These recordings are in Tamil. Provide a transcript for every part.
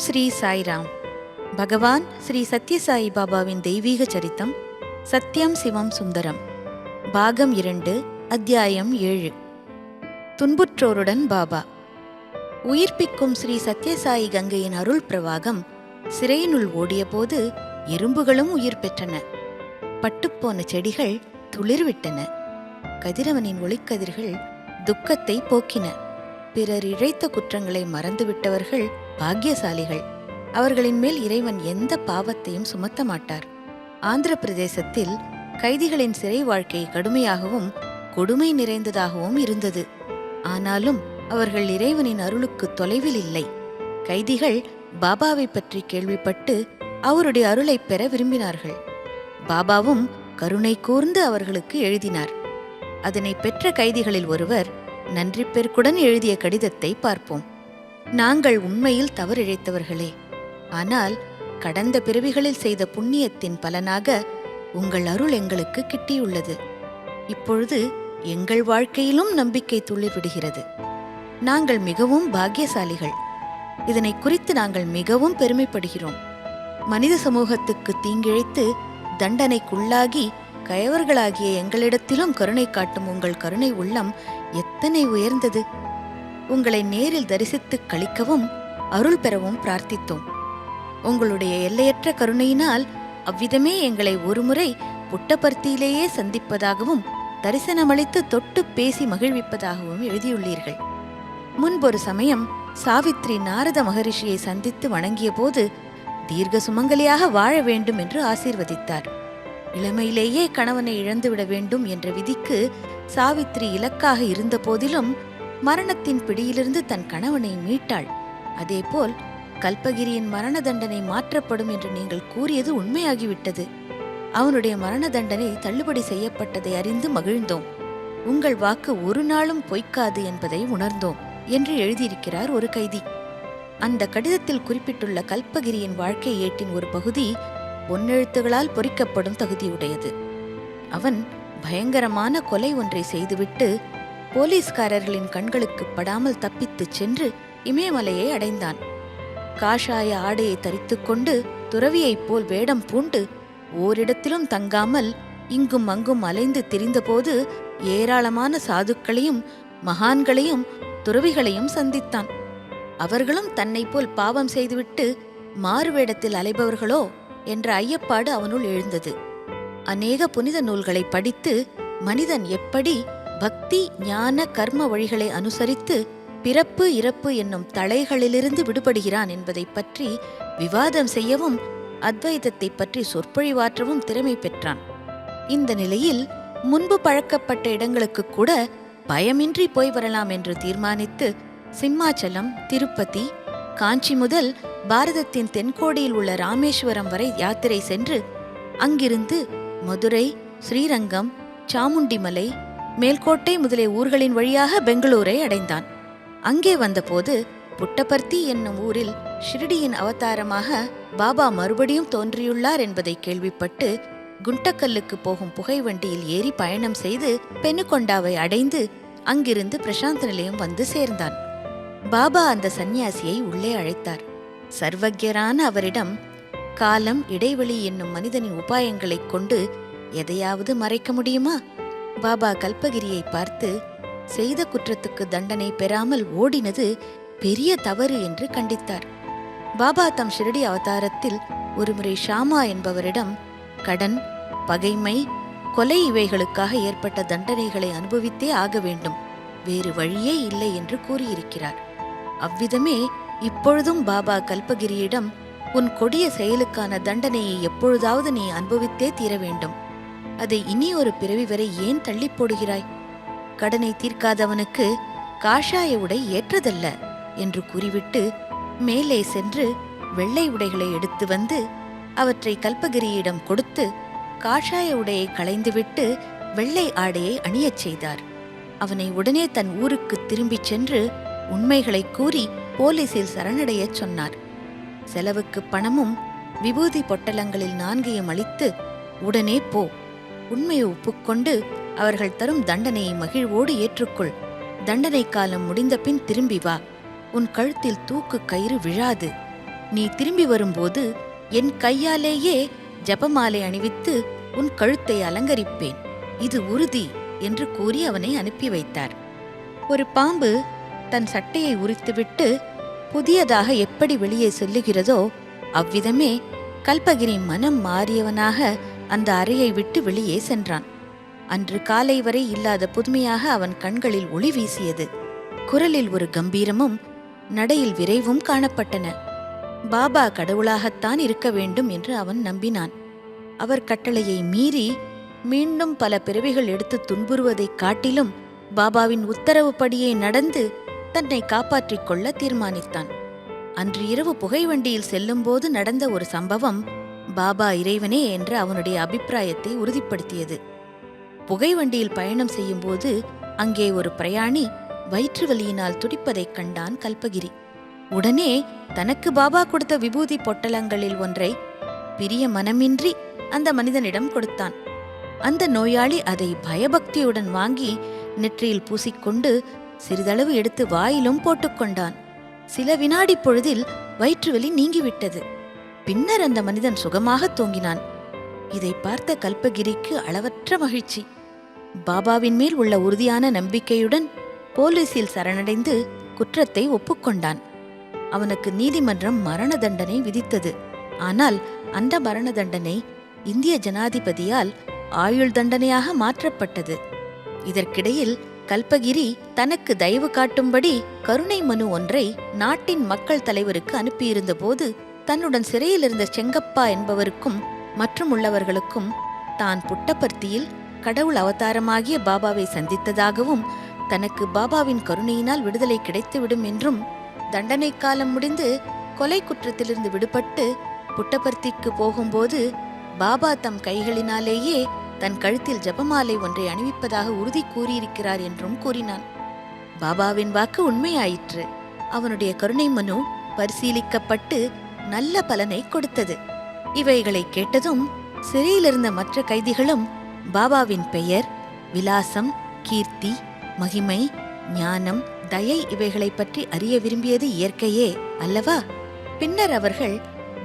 ஸ்ரீ சாய்ராம். பகவான் ஸ்ரீ சத்யசாயி பாபாவின் தெய்வீக சரித்தம் சத்யம் சிவம் சுந்தரம் பாகம் இரண்டு அத்தியாயம் ஏழு. துன்புற்றோருடன் பாபா. உயிர்ப்பிக்கும் ஸ்ரீ சத்யசாயி கங்கையின் அருள் பிரவாகம் சிறையினுள் ஓடியபோது எறும்புகளும் உயிர் பெற்றன. பட்டுப்போன செடிகள் துளிர்விட்டன. கதிரவனின் ஒளிக்கதிர்கள் துக்கத்தை போக்கின. பிறர் இழைத்த குற்றங்களை மறந்துவிட்டவர்கள் பாக்கியசாலிகள். அவர்களின் மேல் இறைவன் எந்த பாவத்தையும் சுமத்த மாட்டார். ஆந்திர பிரதேசத்தில் கைதிகளின் சிறை வாழ்க்கை கடுமையாகவும் கொடுமை நிறைந்ததாகவும் இருந்தது. ஆனாலும் அவர்கள் இறைவனின் அருளுக்கு தொலைவில் இல்லை. கைதிகள் பாபாவை பற்றி கேள்விப்பட்டு அவருடைய அருளை பெற விரும்பினார்கள். பாபாவும் கருணை கூர்ந்து அவர்களுக்கு எழுதினார். அதனை பெற்ற கைதிகளில் ஒருவர் நன்றி பெருக்குடன் எழுதிய கடிதத்தை பார்ப்போம். நாங்கள் உண்மையில் தவறிழைத்தவர்களே. ஆனால் கடந்த பிறவிகளில் செய்த புண்ணியத்தின் பலனாக உங்கள் அருள் எங்களுக்கு கிட்டியுள்ளது. இப்பொழுது எங்கள் வாழ்க்கையிலும் நம்பிக்கை துள்ளிவிடுகிறது. நாங்கள் மிகவும் பாக்கியசாலிகள். இதனை குறித்து நாங்கள் மிகவும் பெருமைப்படுகிறோம். மனித சமூகத்துக்கு தீங்கிழைத்து தண்டனைக்குள்ளாகி கயவர்களாகிய எங்களிடத்திலும் கருணை காட்டும் உங்கள் கருணை உள்ளம் எத்தனை உயர்ந்தது. உங்களை நேரில் தரிசித்துக் கழிக்கவும் அருள் பெறவும் பிரார்த்தித்தோம். உங்களுடைய எல்லையற்ற கருணையினால் அவ்விதமே எங்களை ஒருமுறை புட்டபர்த்தியிலேயே சந்திப்பதாகவும் தரிசனமளித்து தொட்டு பேசி மகிழ்விப்பதாகவும் எழுதியுள்ளீர்கள். முன்பொரு சமயம் சாவித்ரி நாரத மகரிஷியை சந்தித்து வணங்கியபோது தீர்க்க சுமங்கலியாக வாழ வேண்டும் என்று ஆசீர்வதித்தார். இளமையிலேயே கணவனை இழந்துவிட வேண்டும் என்ற விதிக்கு சாவித்ரி இலக்காக இருந்த போதிலும் மரணத்தின் பிடியிலிருந்து தன் கணவனை மீட்டாள். அதேபோல் கல்பகிரியின் மரண தண்டனை மாற்றப்படும் என்று நீங்கள் கூறியது உண்மையாகிவிட்டது. அவனுடைய மரண தண்டனை தள்ளுபடி செய்யப்பட்டதை அறிந்து மகிழ்ந்தோம். உங்கள் வாக்கு ஒரு நாளும் பொய்க்காது என்பதை உணர்ந்தோம் என்று எழுதியிருக்கிறார் ஒரு கைதி. அந்த கடிதத்தில் குறிப்பிட்டுள்ள கல்பகிரியின் வாழ்க்கை ஏட்டின் ஒரு பகுதி பொன்னெழுத்துகளால் பொறிக்கப்படும் தகுதியுடையது. அவன் பயங்கரமான கொலை ஒன்றை செய்துவிட்டு போலீஸ்காரர்களின் கண்களுக்கு படாமல் தப்பித்துச் சென்று இமயமலையை அடைந்தான். காஷாய ஆடையை தரித்துக்கொண்டு துறவியைப் போல் வேடம் பூண்டு ஓரிடத்திலும் தங்காமல் இங்கும் அங்கும் அலைந்து திரிந்தபோது ஏராளமான சாதுக்களையும் மகான்களையும் துறவிகளையும் சந்தித்தான். அவர்களும் தன்னைப் போல் பாவம் செய்துவிட்டு மாறுவேடத்தில் அலைபவர்களோ என்ற ஐயப்பாடு அவனுள் எழுந்தது. அநேக புனித நூல்களை படித்து மனிதன் எப்படி பக்தி ஞான கர்ம வழிகளை அனுசரித்து பிறப்பு இறப்பு என்னும் தளைகளிலிருந்து விடுபடுகிறான் என்பதை பற்றி விவாதம் செய்யவும் அத்வைதத்தை பற்றி சொற்பொழிவாற்றவும் திறமை பெற்றான். இந்த நிலையில் முன்பு பழக்கப்பட்ட இடங்களுக்கு கூட பயமின்றி போய் வரலாம் என்று தீர்மானித்து சிம்மாச்சலம் திருப்பதி காஞ்சி முதல் பாரதத்தின் தென்கோடியில் உள்ள ராமேஸ்வரம் வரை யாத்திரை சென்று அங்கிருந்து மதுரை ஸ்ரீரங்கம் சாமுண்டிமலை மேல்கோட்டை முதலிய ஊர்களின் வழியாக பெங்களூரை அடைந்தான். அங்கே வந்தபோது புட்டபர்த்தி என்னும் ஊரில் ஷிரடியின் அவதாரமாக பாபா மறுபடியும் தோன்றியுள்ளார் என்பதை கேள்விப்பட்டு குண்டக்கல்லுக்கு போகும் புகை வண்டியில் ஏறி பயணம் செய்து பெனுகொண்டாவை அடைந்து அங்கிருந்து பிரசாந்த நிலையம் வந்து சேர்ந்தான். பாபா அந்த சந்நியாசியை உள்ளே அழைத்தார். சர்வஜரான அவரிடம் காலம் இடைவெளி என்னும் மனிதனின் உபாயங்களைக் கொண்டு எதையாவது மறைக்க முடியுமா? பாபா கல்பகிரியை பார்த்து செய்த குற்றத்துக்கு தண்டனை பெறாமல் ஓடினது பெரிய தவறு என்று கண்டித்தார். பாபா தம் ஷிரடி அவதாரத்தில் ஒருமுறை ஷாமா என்பவரிடம் கடன் பகைமை கொலை இவைகளுக்காக ஏற்பட்ட தண்டனைகளை அனுபவித்தே ஆக வேண்டும் வேறு வழியே இல்லை என்று கூறியிருக்கிறார். அவ்விதமே இப்பொழுதும் பாபா கல்பகிரியிடம் உன் கொடிய செயலுக்கான தண்டனையை எப்பொழுதாவது நீ அனுபவித்தே தீர வேண்டும். அதை இனி ஒரு பிறவி வரை ஏன் தள்ளிப் போடுகிறாய்? கடனை தீர்க்காதவனுக்கு காஷாய உடை ஏற்றதல்ல என்று கூறிவிட்டு மேலே சென்று வெள்ளை உடைகளை எடுத்து வந்து அவற்றை கல்பகிரியிடம் கொடுத்து காஷாய உடையை களைந்துவிட்டு வெள்ளை ஆடையை அணியச் செய்தார். அவனை உடனே தன் ஊருக்கு திரும்பிச் சென்று உண்மைகளை கூறி போலீசில் சரணடையச் சொன்னார். செலவுக்கு பணமும் விபூதி பொட்டலங்களில் நான்கையும் அளித்து உடனே போ. உண்மையை ஒப்புக்கொண்டு அவர்கள் தரும் தண்டனையை மகிழ்வோடு ஏற்றுக்கொள். தண்டனை காலம் முடிந்த பின் திரும்பி வா. உன் கழுத்தில் தூக்கு கயிறு விழாது. நீ திரும்பி வரும்போது என் கையாலேயே ஜபமாலை அணிவித்து உன் கழுத்தை அலங்கரிப்பேன். இது உறுதி என்று கூறி அவனை அனுப்பி வைத்தார். ஒரு பாம்பு தன் சட்டையை உரித்துவிட்டு புதியதாக எப்படி வெளியே செல்லுகிறதோ அவ்விதமே கல்பகிரி மனம் மாறியவனாக அந்த அறையை விட்டு வெளியே சென்றான். அன்று காலை வரை இல்லாத புதுமையாக அவன் கண்களில் ஒளி வீசியது. குரலில் ஒரு கம்பீரமும் நடையில் விரைவும் காணப்பட்டன. பாபா கடவுளாகத்தான் இருக்க வேண்டும் என்று அவன் நம்பினான். அவர் கட்டளையை மீறி மீண்டும் பல பிறவிகள் எடுத்து துன்புறுவதைக் காட்டிலும் பாபாவின் உத்தரவுப்படியே நடந்து தன்னை காப்பாற்றிக் கொள்ள தீர்மானித்தான். அன்று இரவு புகைவண்டியில் செல்லும்போது நடந்த ஒரு சம்பவம் பாபா இறைவனே என்ற அவனுடைய அபிப்பிராயத்தை உறுதிப்படுத்தியது. புகைவண்டியில் பயணம் செய்யும்போது அங்கே ஒரு பிரயாணி வயிற்று வலியினால் துடிப்பதைக் கண்டான் கல்பகிரி. உடனே தனக்கு பாபா கொடுத்த விபூதி பொட்டலங்களில் ஒன்றை பிரிய மனமின்றி அந்த மனிதனிடம் கொடுத்தான். அந்த நோயாளி அதை பயபக்தியுடன் வாங்கி நெற்றியில் பூசிக்கொண்டு சிறிதளவு எடுத்து வாயிலும் போட்டுக்கொண்டான். சில வினாடி பொழுதில் வயிற்றுவலி நீங்கிவிட்டது. பின்னர் அந்த மனிதன் சுகமாக தூங்கினான். இதை பார்த்த கல்பகிரிக்கு அளவற்ற மகிழ்ச்சி. பாபாவின் மேல் உள்ள உறுதியான நம்பிக்கையுடன் போலீசில் சரணடைந்து குற்றத்தை ஒப்புக்கொண்டான். அவனுக்கு நீதிமன்றம் மரண தண்டனை விதித்தது. ஆனால் அந்த மரண தண்டனை இந்திய ஜனாதிபதியால் ஆயுள் தண்டனையாக மாற்றப்பட்டது. இதற்கிடையில் கல்பகிரி தனக்கு தயவு காட்டும்படி கருணை மனு ஒன்றை நாட்டின் மக்கள் தலைவருக்கு அனுப்பியிருந்தபோது தன்னுடன் சிறையில் இருந்த செங்கப்பா என்பவருக்கும் மற்றும் உள்ளவர்களுக்கும் தான் புட்டபர்த்தியில் கடவுள் அவதாரமாகிய பாபாவை சந்தித்ததாகவும் தனக்கு பாபாவின் கருணையினால் விடுதலை கிடைத்துவிடும் என்றும் தண்டனை காலம் முடிந்து கொலை குற்றத்திலிருந்து விடுபட்டு புட்டபர்த்திக்கு போகும்போது பாபா தம் கைகளினாலேயே தன் கழுத்தில் ஜபமாலை ஒன்றை அணிவிப்பதாக உறுதி கூறியிருக்கிறார் என்றும் கூறினான். பாபாவின் வாக்கு உண்மையாயிற்று. அவனுடைய கருணை மனு பரிசீலிக்கப்பட்டு நல்ல பலனை கொடுத்தது. இவைகளை கேட்டதும் சிறையிலிருந்த மற்ற கைதிகளும் பாபாவின் பெயர் விலாசம் கீர்த்தி மகிமை ஞானம் தயை இவைகளைப் பற்றி அறிய விரும்பியது இயற்கையே அல்லவா? பின்னர் அவர்கள்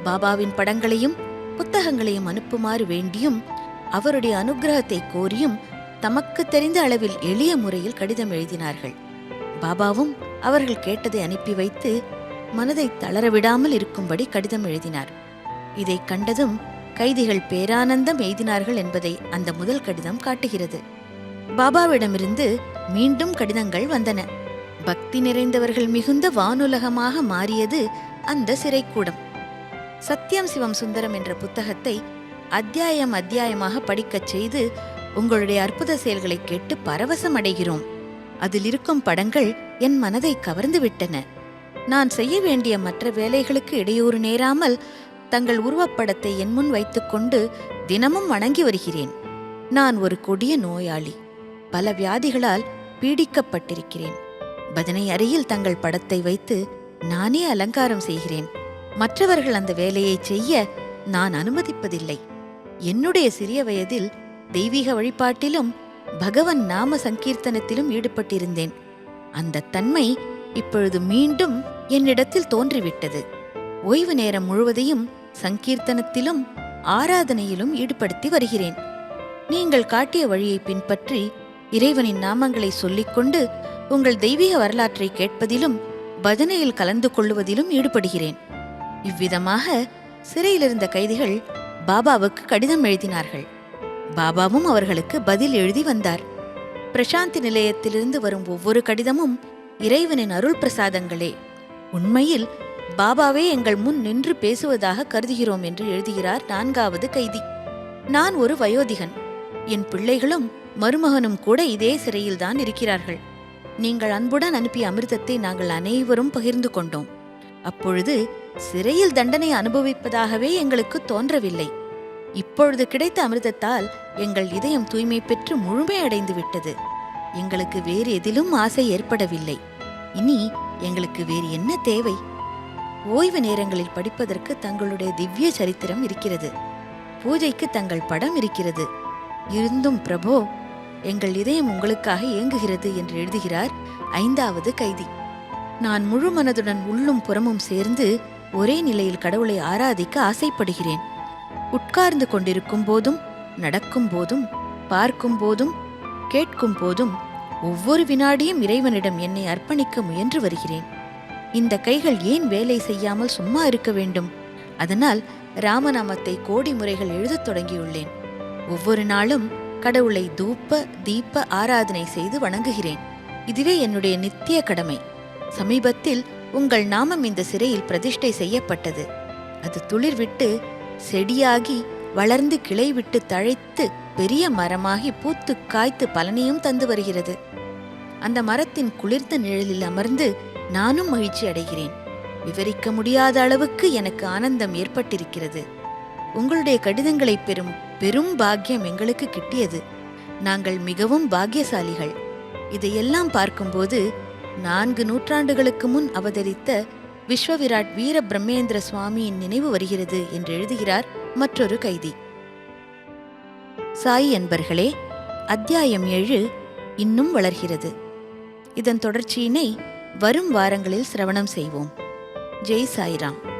பாபாவின் படங்களையும் புத்தகங்களையும் அனுப்புமாறு வேண்டியும் அவருடைய அனுகிரகத்தை கோரியும் தமக்கு தெரிந்த அளவில் எளிய முறையில் கடிதம் எழுதினார்கள். பாபாவும் அவர்கள் கேட்டதை அனுப்பி வைத்து மனதை தளரவிடாமல் இருக்கும்படி கடிதம் எழுதினார். இதை கண்டதும் கைதிகள் பேரானந்தம் எய்தினார்கள் என்பதை அந்த முதல் கடிதம் காட்டுகிறது. பாபாவிடமிருந்து மீண்டும் கடிதங்கள் வந்தன. பக்தி நிறைந்தவர்கள் மிகுந்த வானுலகமாக மாறியது அந்த சிறைக்கூடம். சத்யம் சிவம் சுந்தரம் என்ற புத்தகத்தை அத்தியாயம் அத்தியாயமாக படிக்கச் செய்து உங்களுடைய அற்புத செயல்களை கேட்டு பரவசம் அடைகிறோம். அதில் இருக்கும் படங்கள் என் மனதை கவர்ந்து விட்டன. நான் செய்ய வேண்டிய மற்ற வேலைகளுக்கு இடையூறு நேராமல் தங்கள் உருவப்படத்தை என் முன் வைத்துக்கொண்டு தினமும் வணங்கி வருகிறேன். நான் ஒரு கொடிய நோயாளி. பல வியாதிகளால் பீடிக்கப்பட்டிருக்கிறேன். பஜனை அறையில் தங்கள் படத்தை வைத்து நானே அலங்காரம் செய்கிறேன். மற்றவர்கள் அந்த வேலையை செய்ய நான் அனுமதிப்பதில்லை. என்னுடைய சிறிய வயதில் தெய்வீக வழிபாட்டிலும் பகவன் நாம சங்கீர்த்தனத்திலும் ஈடுபட்டிருந்தேன். அந்த தன்மை இப்பொழுது மீண்டும் என்னிடத்தில் தோன்றிவிட்டது. ஓய்வு நேரம் முழுவதையும் சங்கீர்த்தனத்திலும் ஆராதனையிலும் ஈடுபடுத்தி வருகிறேன். நீங்கள் காட்டிய வழியை பின்பற்றி இறைவனின் நாமங்களை சொல்லிக்கொண்டு உங்கள் தெய்வீக வரலாற்றை கேட்பதிலும் பஜனையில் கலந்து கொள்ளுவதிலும் ஈடுபடுகிறேன். இவ்விதமாக சிறையிலிருந்த கைதிகள் பாபாவுக்கு கடிதம் எழுதினார்கள். பாபாவும் அவர்களுக்கு பதில் எழுதி வந்தார். பிரசாந்தி நிலையத்திலிருந்து வரும் ஒவ்வொரு கடிதமும் இறைவனின் அருள் பிரசாதங்களே. உண்மையில் பாபாவே எங்கள் முன் நின்று பேசுவதாக கருதுகிறோம் என்று எழுதுகிறார் நான்காவது கைதி. நான் ஒரு வயோதிகன். என் பிள்ளைகளும் மருமகனும் கூட இதே சிறையில்தான் இருக்கிறார்கள். நீங்கள் அன்புடன் அனுப்பிய அமிர்தத்தை நாங்கள் அனைவரும் பகிர்ந்து கொண்டோம். அப்பொழுது சிறையில் தண்டனை அனுபவிப்பதாகவே எங்களுக்கு தோன்றவில்லை. இப்பொழுது கிடைத்த அமிர்தத்தால் எங்கள் இதயம் தூய்மை பெற்று முழுமையடைந்து விட்டது எங்களுக்கு வேறு எதிலும் ஆசை ஏற்படவில்லை. இனி எங்களுக்கு வேறு என்ன தேவை? ஓய்வு நேரங்களில் படிப்பதற்கு தங்களுடைய திவ்ய சரித்திரம் இருக்கிறது. பூஜைக்கு தங்கள் படம் இருக்கிறது. இருந்தும் பிரபோ எங்கள் இதயம் உங்களுக்காக ஏங்குகிறது என்று எழுதுகிறார் ஐந்தாவது கைதி. நான் முழு மனதுடன் உள்ளும் புறமும் சேர்ந்து ஒரே நிலையில் கடவுளை ஆராதிக்க ஆசைப்படுகிறேன். உட்கார்ந்து கொண்டிருக்கும் போதும் நடக்கும் போதும் பார்க்கும் போதும் கேட்கும் போதும் ஒவ்வொரு வினாடியும் இறைவனிடம் என்னை அர்ப்பணிக்க முயன்று வருகிறேன். இந்த கைகள் ஏன் வேலை செய்யாமல் சும்மா இருக்க வேண்டும்? அதனால் ராமநாமத்தை கோடி முறைகள் எழுதத் தொடங்கியுள்ளேன். ஒவ்வொரு நாளும் கடவுளை தூப்ப தீப ஆராதனை செய்து வணங்குகிறேன். இதுவே என்னுடைய நித்திய கடமை. சமீபத்தில் உங்கள் நாமம் இந்த சிறையில் பிரதிஷ்டை செய்யப்பட்டது. அது துளிர்விட்டு செடியாகி வளர்ந்து கிளை விட்டு தழைத்து பெரிய மரமாகி பூத்து காய்த்து பலனையும் தந்து வருகிறது. அந்த மரத்தின் குளிர்ந்த நிழலில் அமர்ந்து நானும் மகிழ்ச்சி அடைகிறேன். விவரிக்க முடியாத அளவுக்கு எனக்கு ஆனந்தம் ஏற்பட்டிருக்கிறது. உங்களுடைய கடிதங்களை பெறும் பெரும் பாக்கியம் எங்களுக்கு கிட்டியது. நாங்கள் மிகவும் பாக்கியசாலிகள். இதையெல்லாம் பார்க்கும்போது நான்கு நூற்றாண்டுகளுக்கு முன் அவதரித்த விஸ்வவிராட் வீர பிரம்மேந்திர சுவாமியின் நினைவு வருகிறது என்று எழுதுகிறார் மற்றொரு கைதி. சாய் என்பர்களே அத்தியாயம் ஏழு இன்னும் வளர்கிறது. இதன் தொடர்ச்சியினை வரும் வாரங்களில் சிரவணம் செய்வோம். ஜெய் சாய்ராம்.